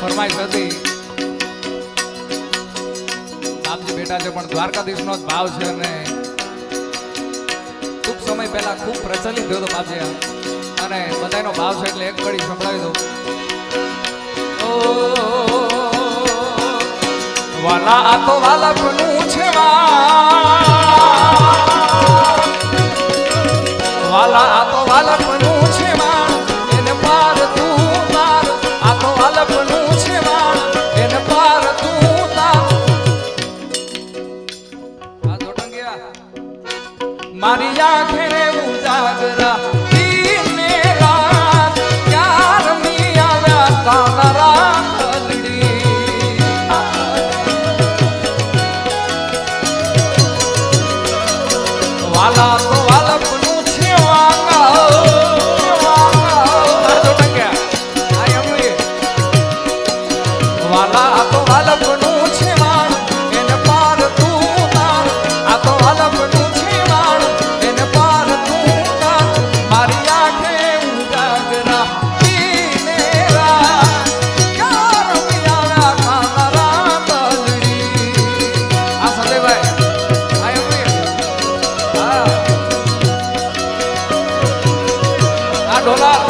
ફરમાઈશ હતી. આપજી બેટા છે, પણ દ્વારકાધીશ નો જ ભાવ છે અને ટૂંક સમય પહેલા ખૂબ પ્રચલિત થયો હતો બાપજી અને બધાનો ભાવ છે એટલે એક કડી સંભળાવી દઉં. વાલા આ તો વાલકનું છે વાલા આ તો વાલક আলাপ Nicola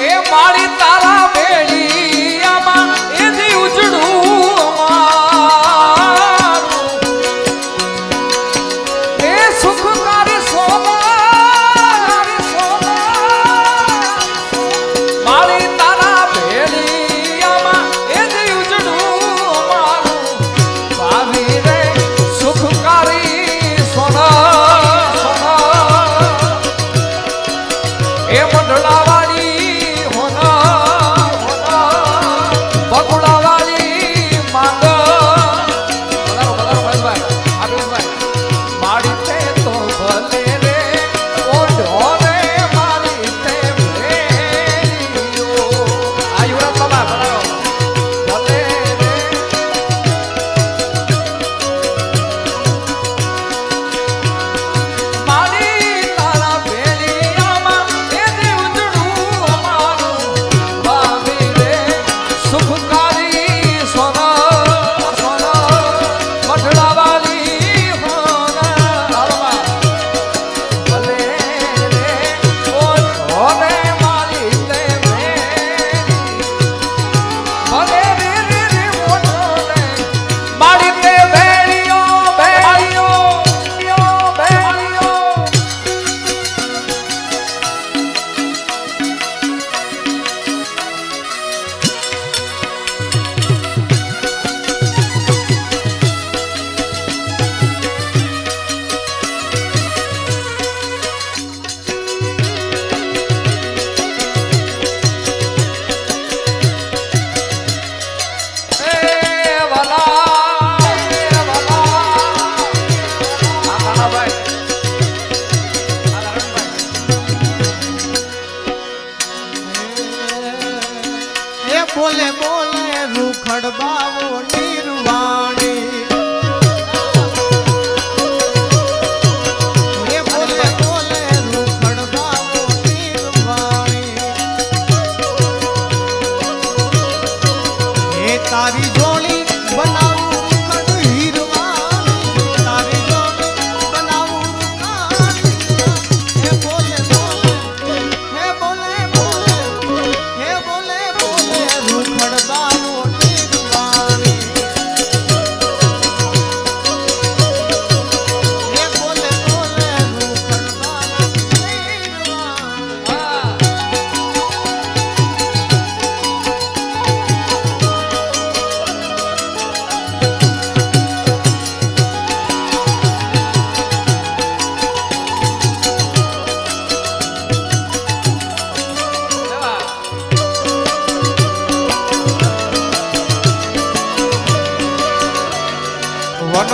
એ મારી તારા મેળી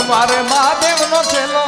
আমার মা দেব নচেলো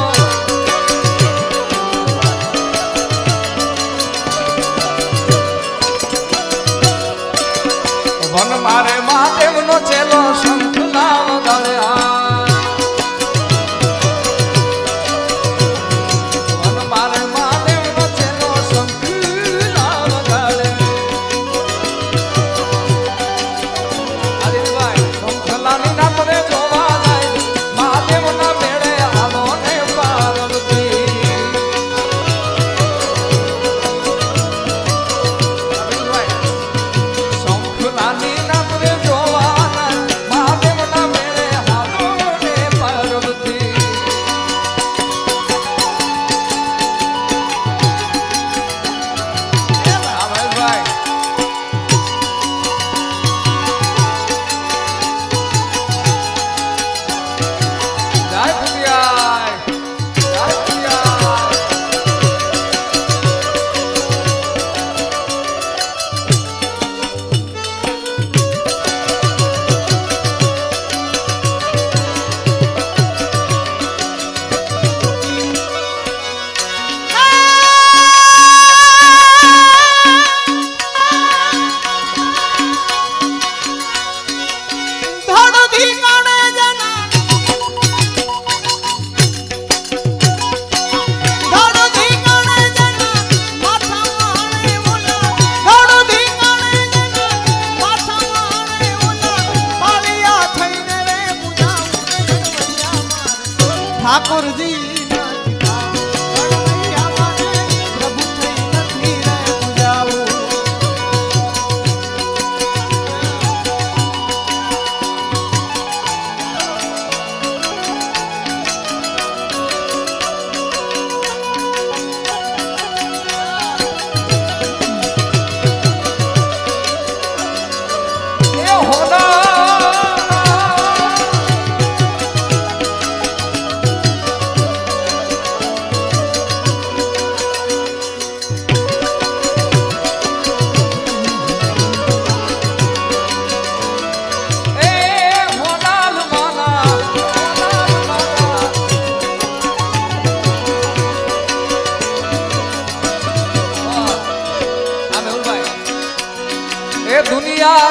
acordei.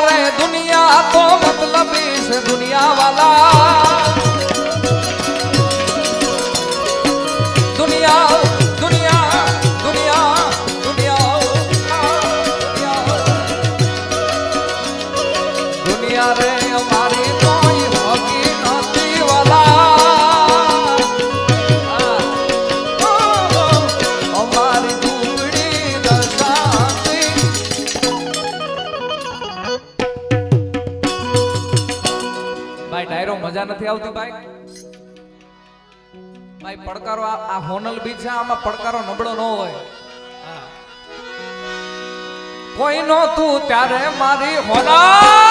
રે દુનિયા તો મતલબી છે દુનિયા વાલા નથી આવતી ભાઈ. ભાઈ પડકારો આ હોનલ બી છે આમાં પડકારો નબળો ન હોય. કોઈ નો તું ત્યારે મારી હોનલ!